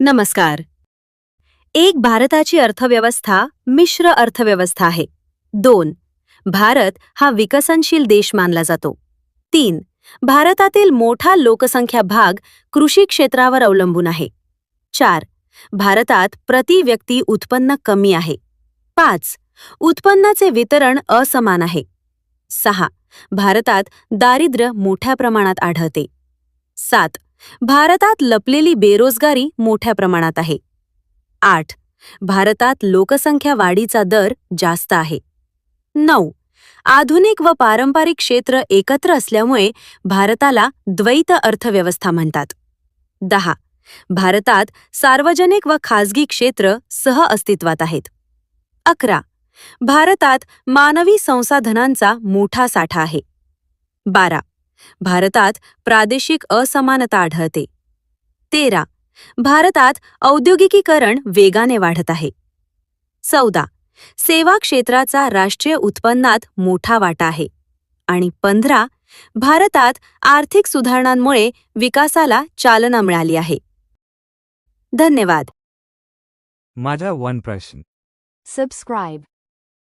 नमस्कार. एक भारताची अर्थव्यवस्था मिश्र अर्थव्यवस्था आहे. दोन भारत हा विकसनशील देश मानला जातो. तीन भारतातील मोठा लोकसंख्या भाग कृषी क्षेत्रावर अवलंबून आहे. चार भारतात प्रति व्यक्ती उत्पन्न कमी आहे. पाच उत्पन्नाचे वितरण असमान आहे. सहा भारतात दारिद्र्य मोठ्या प्रमाणात आढळते. सात भारतात लपलेली बेरोजगारी मोठ्या प्रमाणात आहे. आठ. भारतात लोकसंख्या वाढीचा दर जास्त आहे. नऊ. आधुनिक व पारंपरिक क्षेत्र एकत्र असल्यामुळे भारताला द्वैत अर्थव्यवस्था म्हणतात. दहा. भारतात सार्वजनिक व खाजगी क्षेत्र सह अस्तित्वात आहेत. अकरा. भारतात मानवी संसाधनांचा मोठा साठा आहे. बारा. भारतात प्रादेशिक असमानता आढळते. तेरा. भारतात औद्योगिकीकरण वेगाने वाढत आहे. चौदा. सेवा क्षेत्राचा राष्ट्रीय उत्पन्नात मोठा वाटा आहे. आणि पंधरा. भारतात आर्थिक सुधारणांमुळे विकासाला चालना मिळाली आहे. धन्यवाद. माझा वन प्रश्न. Subscribe.